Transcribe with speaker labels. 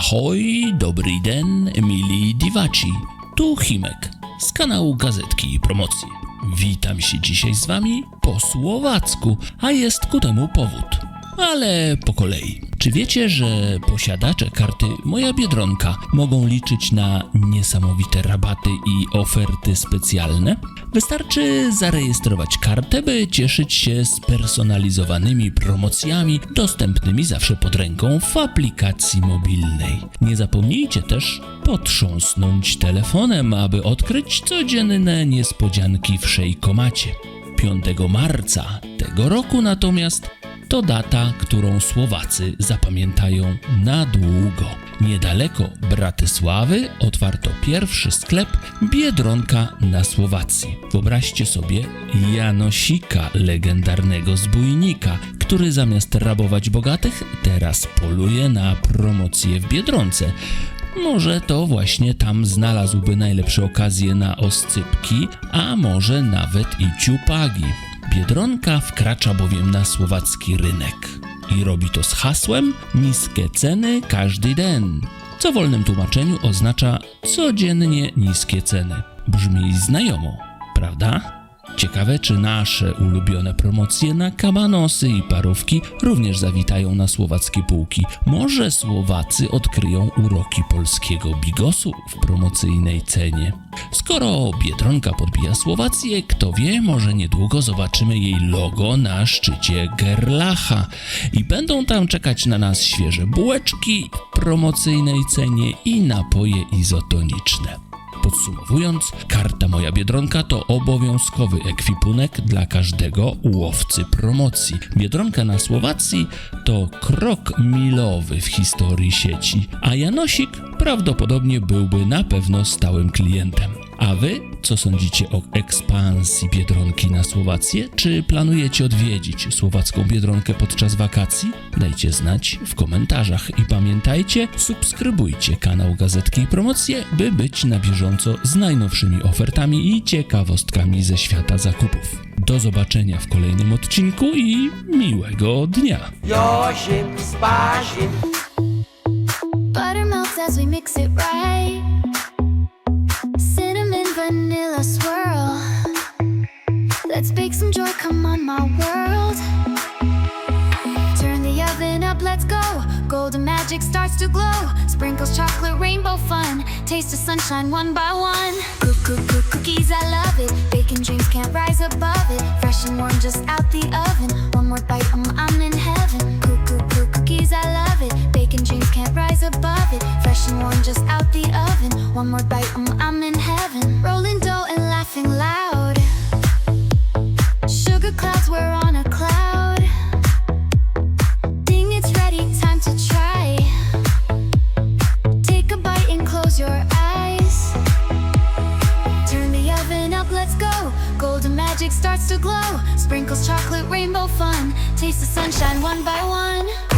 Speaker 1: Ahoj, dobry den, mili divaci. Tu Chimek z kanału Gazetki i Promocji. Witam się dzisiaj z wami po słowacku, a jest ku temu powód. Ale po kolei. Czy wiecie, że posiadacze karty Moja Biedronka mogą liczyć na niesamowite rabaty i oferty specjalne? Wystarczy zarejestrować kartę, by cieszyć się spersonalizowanymi promocjami dostępnymi zawsze pod ręką w aplikacji mobilnej. Nie zapomnijcie też potrząsnąć telefonem, aby odkryć codzienne niespodzianki w szejkomacie. 5 marca tego roku natomiast to data, którą Słowacy zapamiętają na długo. Niedaleko Bratysławy otwarto pierwszy sklep Biedronka na Słowacji. Wyobraźcie sobie Janosika, legendarnego zbójnika, który zamiast rabować bogatych, teraz poluje na promocje w Biedronce. Może to właśnie tam znalazłby najlepsze okazje na oscypki, a może nawet i ciupagi. Biedronka wkracza bowiem na słowacki rynek i robi to z hasłem niskie ceny każdy den, co w wolnym tłumaczeniu oznacza codziennie niskie ceny. Brzmi znajomo, prawda? Ciekawe, czy nasze ulubione promocje na kabanosy i parówki również zawitają na słowackie półki. Może Słowacy odkryją uroki polskiego bigosu w promocyjnej cenie. Skoro Biedronka podbija Słowację, kto wie, może niedługo zobaczymy jej logo na szczycie Gerlacha i będą tam czekać na nas świeże bułeczki w promocyjnej cenie i napoje izotoniczne. Podsumowując, karta Moja Biedronka to obowiązkowy ekwipunek dla każdego łowcy promocji. Biedronka na Słowacji to krok milowy w historii sieci, a Janosik prawdopodobnie byłby na pewno stałym klientem. A wy co sądzicie o ekspansji Biedronki na Słowację? Czy planujecie odwiedzić słowacką Biedronkę podczas wakacji? Dajcie znać w komentarzach i pamiętajcie, subskrybujcie kanał Gazetki i Promocje, by być na bieżąco z najnowszymi ofertami i ciekawostkami ze świata zakupów. Do zobaczenia w kolejnym odcinku i miłego dnia!
Speaker 2: As we mix it right. Vanilla swirl. Let's bake some joy, come on, my world. Turn the oven up, let's go. Golden magic starts to glow. Sprinkles chocolate rainbow fun. Taste the sunshine one by one. Cook, cook, cook, cookies, I love it. Baking dreams can't rise above it. Fresh and warm just out the oven. One more bite, I'm One more bite, um, I'm in heaven. Rolling dough and laughing loud. Sugar clouds, we're on a cloud. Ding, it's ready, time to try. Take a bite and close your eyes. Turn the oven up, let's go. Golden magic starts to glow. Sprinkles chocolate rainbow fun. Taste the sunshine one by one.